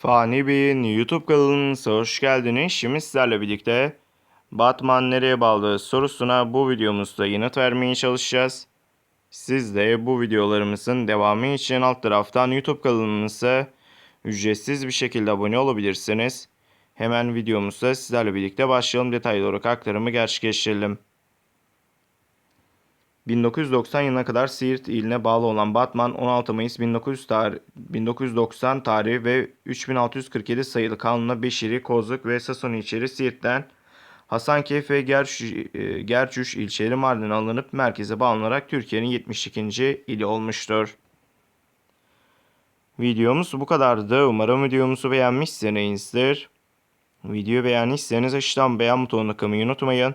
Fani Bey'in YouTube kanalımıza hoş geldiniz. Şimdi sizlerle birlikte Batman nereye bağlı sorusuna bu videomuzda yanıt vermeye çalışacağız. Siz de bu videolarımızın devamı için alt taraftan YouTube kanalımıza ücretsiz bir şekilde abone olabilirsiniz. Hemen videomuzda sizlerle birlikte başlayalım. Detaylı olarak aktarımı gerçekleştirelim. 1990 yılına kadar Siirt iline bağlı olan Batman 16 Mayıs 1900 tar 1990 tarihi ve 3647 sayılı kanunla Beşiri, Kozluk ve Sasoni içeri Siirt'ten Hasankeyf ve Gerç, e, Gerçüş ilçeleri Mardin'e alınıp merkeze bağlanarak Türkiye'nin 72. ili olmuştur. Videomuz bu kadardı. Umarım videomuzu beğenmişsinizdir. Videoyu beğendiyseniz aşağıdan beğen butonuna kılmayı unutmayın.